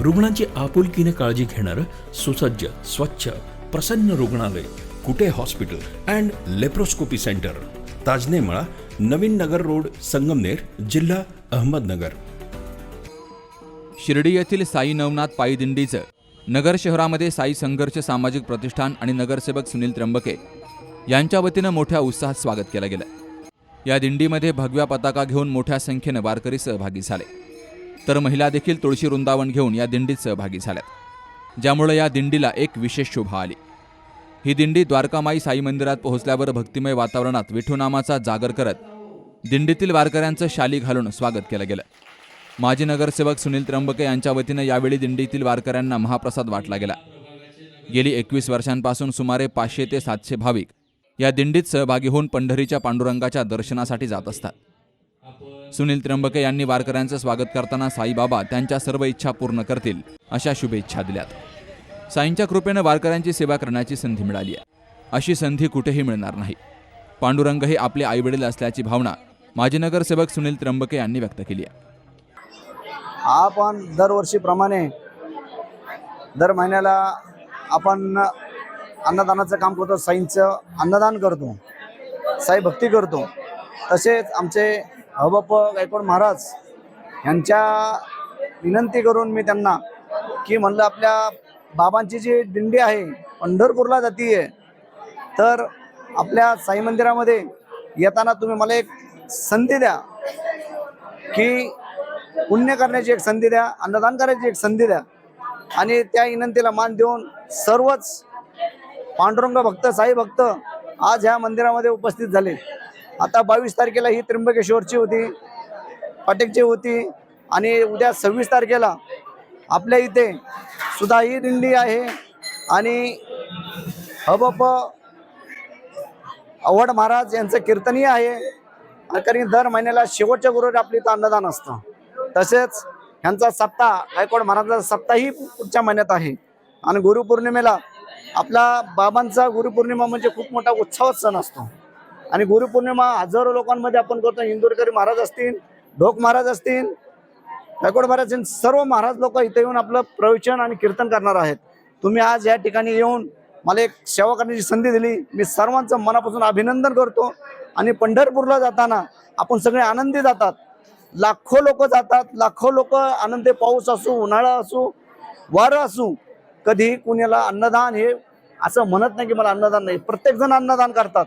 रुग्णांची आपुलकीने काळजी घेणारं सुसज्ज स्वच्छ प्रसन्न रुग्णालय Kute hospital and laparoscopy centre. Tajnemala Navin Nagar road Sangamner जिल्हा अहमदनगर. शिर्डी येथील साई नवनाथ पायी दिंडीचं नगर शहरामध्ये साई संघर्ष सामाजिक प्रतिष्ठान आणि नगरसेवक सुनील त्र्यंबके यांच्या वतीनं मोठ्या उत्साहात स्वागत केलं गेलं. या दिंडीमध्ये भगव्या पताका घेऊन मोठ्या संख्येनं वारकरी सहभागी झाले. तर महिला देखील तुळशी वृंदावन घेऊन या दिंडीत सहभागी झाल्यात. ज्यामुळे या दिंडीला एक विशेष शोभा आली. ही दिंडी द्वारकामाई साई मंदिरात पोहोचल्यावर भक्तिमय वातावरणात विठूनामाचा जागर करत दिंडीतील वारकऱ्यांचं शाली घालून स्वागत केलं गेलं. माजी नगरसेवक सुनील त्र्यंबके यांच्या वतीनं यावेळी दिंडीतील वारकऱ्यांना महाप्रसाद वाटला गेला. गेली एकवीस वर्षांपासून सुमारे पाचशे ते सातशे भाविक या दिंडीत सहभागी होऊन पंढरीच्या पांडुरंगाच्या दर्शनासाठी जात असतात. सुनील त्र्यंबके यांनी वारकऱ्यांचं स्वागत करताना साईबाबा त्यांच्या सर्व इच्छा पूर्ण करतील अशा शुभेच्छा दिल्यात. साईंच्या कृपेनं वारकऱ्यांची सेवा करण्याची संधी मिळाली आहे. अशी संधी कुठेही मिळणार नाही. पांडुरंग हे आपले आईवडील असल्याची भावना माजी नगरसेवक सुनील त्र्यंबके यांनी व्यक्त केली आहे. आपण दरवर्षीप्रमाणे दर महिन्याला आपण अन्नदानाचं काम करतो साईंचं अन्नदान करतो साई भक्ती करतो. तसेच आमचे हबप गायकवाड महाराज यांच्या विनंती करून मी त्यांना की म्हणलं आपल्या बाबांची जी दिंडी आहे पंढरपूरला जातीये तर आपल्या साई मंदिरामध्ये येताना तुम्ही मला एक संधी द्या की पुण्य करण्याची एक संधी द्या अन्नदान करायची एक संधी द्या आणि त्या विनंतीला मान देऊन सर्वच पांडुरंग भक्त साई भक्त आज ह्या मंदिरामध्ये उपस्थित झाले. आता बावीस तारखेला ही त्र्यंबकेश्वरची होती पाटेकची होती आणि उद्या सव्वीस तारखेला आपल्या इथे सुद्धा ही दिंडी आहे आणि हबप अवड महाराज यांचं कीर्तनही आहे कारण दर महिन्याला शेवटच्या गुरुवारी आपली इथं अन्नदान असतं. तसेच ह्यांचा सप्ताह गायकवाड महाराजांचा सप्ताही पुढच्या महिन्यात आहे. आणि गुरुपौर्णिमेला आपला बाबांचा गुरुपौर्णिमा म्हणजे खूप मोठा उत्सव सण असतो. आणि गुरुपौर्णिमा हजारो लोकांमध्ये आपण करतो. इंदुरकरी महाराज असतील ढोक महाराज असतील गायकवाड महाराज सर्व महाराज लोक इथे येऊन आपलं प्रवचन आणि कीर्तन करणार आहेत. तुम्ही आज या ठिकाणी येऊन मला एक सेवा करण्याची संधी दिली. मी सर्वांचं मनापासून अभिनंदन करतो. आणि पंढरपूरला जाताना आपण सगळे आनंदी जातात. लाखो लोक जातात. लाखो लोक आनंदी पाऊस असू उन्हाळा असू वारं असू कधी कुणाला अन्नदान हे असं म्हणत नाही की मला अन्नदान नाही. प्रत्येकजण अन्नदान करतात.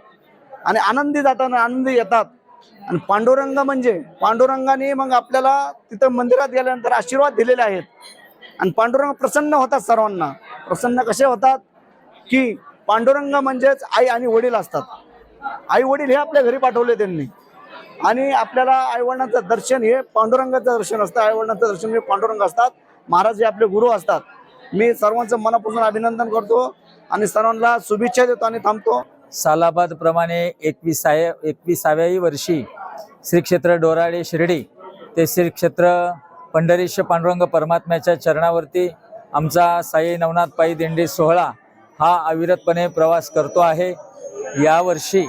आणि आनंदी जाताना आनंदी येतात. आणि पांडुरंग म्हणजे पांडुरंगाने मग आपल्याला तिथं मंदिरात गेल्यानंतर आशीर्वाद दिलेले आहेत. आणि पांडुरंग प्रसन्न होतात सर्वांना. प्रसन्न कसे होतात? की पांडुरंग म्हणजेच आई आणि वडील असतात. आई वडील हे आपल्या घरी पाठवले त्यांनी. आणि आपल्याला आईवडिलांचं दर्शन हे पांडुरंगाचं दर्शन असतं. आईवडिलांचं दर्शन हे पांडुरंग असतात. महाराज हे आपले गुरु असतात. मी सर्वांचं मनापासून अभिनंदन करतो आणि सर्वांना शुभेच्छा देतो आणि थांबतो. सालाबादप्रमाणे एकविसाव्या एकविसाव्याही वर्षी श्री क्षेत्र डोराळे शिर्डी ते श्री क्षेत्र पंढरीश पांडुरंग परमात्म्याच्या चरणावरती आमचा साई नवनाथ पायी दिंडी सोहळा हा अविरतपणे प्रवास करतो आहे. यावर्षी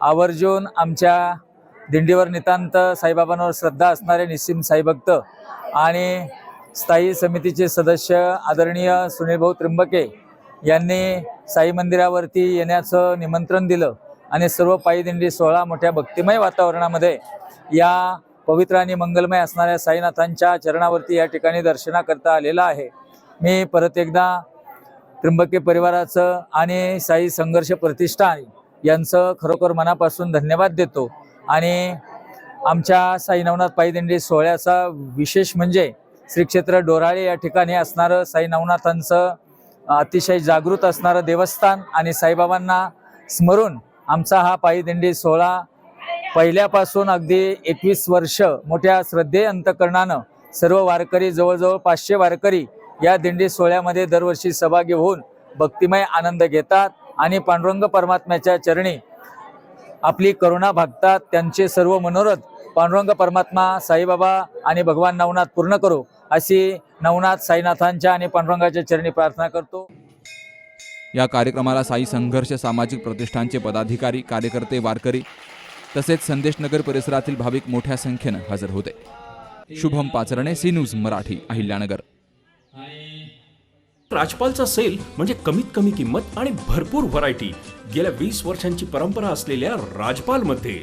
आवर्जून आमच्या दिंडीवर नितांत साईबाबांवर श्रद्धा असणारे निस्सिम साईभक्त आणि स्थायी समितीचे सदस्य आदरणीय सुनीलभाऊ त्र्यंबके यांनी साई मंदिरावरती येण्याचं निमंत्रण दिलं आणि सर्व पायीदिंडी सोहळा मोठ्या भक्तिमय वातावरणामध्ये या पवित्र आणि मंगलमय असणाऱ्या साईनाथांच्या चरणावरती या ठिकाणी दर्शनाकरता आलेला आहे. मी परत एकदा त्र्यंबके परिवाराचं आणि साई संघर्ष प्रतिष्ठान यांचं खरोखर मनापासून धन्यवाद देतो. आणि आमच्या साई नवनाथ पायीदिंडी सोहळ्याचा विशेष म्हणजे श्री क्षेत्र डोराळे या ठिकाणी असणारं साई नवनाथांचं अतिशय जागृत असणारं देवस्थान आणि साईबाबांना स्मरून आमचा हा पायदिंडी सोहळा पहिल्यापासून अगदी एकवीस वर्ष मोठ्या श्रद्धे अंतकरणानं सर्व वारकरी जवळजवळ पाचशे वारकरी या दिंडी सोहळ्यामध्ये दरवर्षी सहभागी होऊन भक्तिमय आनंद घेतात आणि पांडुरंग परमात्म्याच्या चरणी आपली करुणा भागतात. त्यांचे सर्व मनोरथ पांडुरंग परमात्मा साईबाबा आणि भगवान नवनाथ पूर्ण करो अशी नवनाथ साईनाथांच्या आणि पांडुरंगाच्या चरणी प्रार्थना करतो. या कार्यक्रमाला साई संघर्ष सामाजिक प्रतिष्ठानचे पदाधिकारी कार्यकर्ते वारकरी तसेच संदेशनगर परिसरातील भाविक मोठ्या संख्येनं हजर होते. Shubham Pacharne C News Marathi Ahilyanagar. राजपालचा sale म्हणजे कमीत कमी किंमत आणि भरपूर व्हरायटी. गेल्या वीस वर्षांची परंपरा असलेल्या राजपाल मध्ये